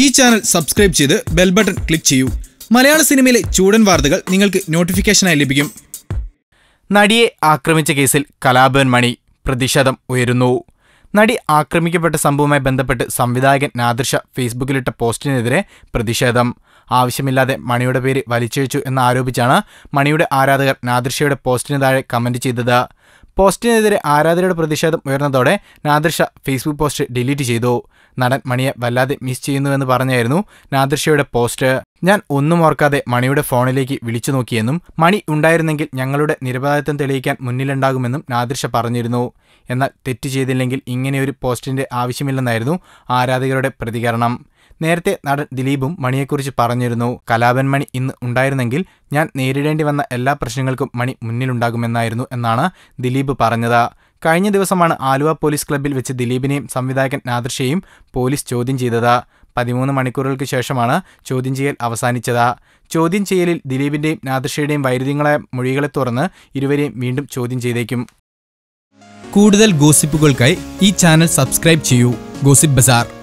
ഈ channel subscribe ചെയ്ത് bell button click ചെയ്യൂ. മലയാള സിനിമയിലെ ചൂടൻ വാർത്തകൾ നിങ്ങൾക്ക് നോട്ടിഫിക്കേഷനായി ലഭിക്കും. നടിയെ ആക്രമിച്ച കേസിൽ കലാഭവൻ മണി പ്രതിഷേധം ഉയരുന്നു. നടി ആക്രമിക്കപ്പെട്ട സംഭവവുമായി ബന്ധപ്പെട്ട് സംവിധായകൻ നാദൃഷ ഫേസ്ബുക്കിലിട്ട പോസ്റ്റിനെതിരെ പ്രതിഷേധം. ആവശ്യമില്ലാതെ മണിയുടെ പേര് വലിച്ചഴിച്ചു എന്നാരോപിച്ചാണ് മണിയുടെ ആരാധകർ നാദൃഷയുടെ പോസ്റ്റിന് താഴെ കമന്റ് ചെയ്തത്. പോസ്റ്റിനെതിരെ ആരാധകരുടെ പ്രതിഷേധം ഉയർന്നതോടെ നാദിർഷ ഫേസ്ബുക്ക് പോസ്റ്റ് ഡിലീറ്റ് ചെയ്തു. നടൻ മണിയെ വല്ലാതെ മിസ് ചെയ്യുന്നുവെന്ന് പറഞ്ഞായിരുന്നു നാദിർഷയുടെ പോസ്റ്റ്. ഞാൻ ഒന്നും ഓർക്കാതെ മണിയുടെ ഫോണിലേക്ക് വിളിച്ചു നോക്കിയെന്നും മണി ഉണ്ടായിരുന്നെങ്കിൽ ഞങ്ങളുടെ നിരപരാധിത്വം തെളിയിക്കാൻ മുന്നിലുണ്ടാകുമെന്നും നാദിർഷ പറഞ്ഞിരുന്നു. എന്നാൽ തെറ്റ് ചെയ്തില്ലെങ്കിൽ ഇങ്ങനെയൊരു പോസ്റ്റിന്റെ ആവശ്യമില്ലെന്നായിരുന്നു ആരാധകരുടെ പ്രതികരണം. നേരത്തെ നടൻ ദിലീപും മണിയെക്കുറിച്ച് പറഞ്ഞിരുന്നു. കലാപൻ മണി ഇന്ന് ഉണ്ടായിരുന്നെങ്കിൽ ഞാൻ നേരിടേണ്ടി വന്ന എല്ലാ പ്രശ്നങ്ങൾക്കും മണി മുന്നിലുണ്ടാകുമെന്നായിരുന്നു എന്നാണ് ദിലീപ് പറഞ്ഞത്. കഴിഞ്ഞ ദിവസമാണ് ആലുവ പോലീസ് ക്ലബ്ബിൽ വെച്ച് ദിലീപിനെയും സംവിധായകൻ നാദർഷയെയും പോലീസ് ചോദ്യം ചെയ്തത്. പതിമൂന്ന് മണിക്കൂറുകൾക്ക് ശേഷമാണ് ചോദ്യം ചെയ്യൽ അവസാനിച്ചത്. ചോദ്യം ചെയ്യലിൽ ദിലീപിന്റെയും നാദർഷയുടെയും വൈരുദ്ധ്യങ്ങളായ മൊഴികളെ തുറന്ന് ഇരുവരെയും വീണ്ടും ചോദ്യം ചെയ്തേക്കും. കൂടുതൽ ഗോസിപ്പുകൾക്കായി ഈ ചാനൽ സബ്സ്ക്രൈബ് ചെയ്യൂ. Gossip bazaar.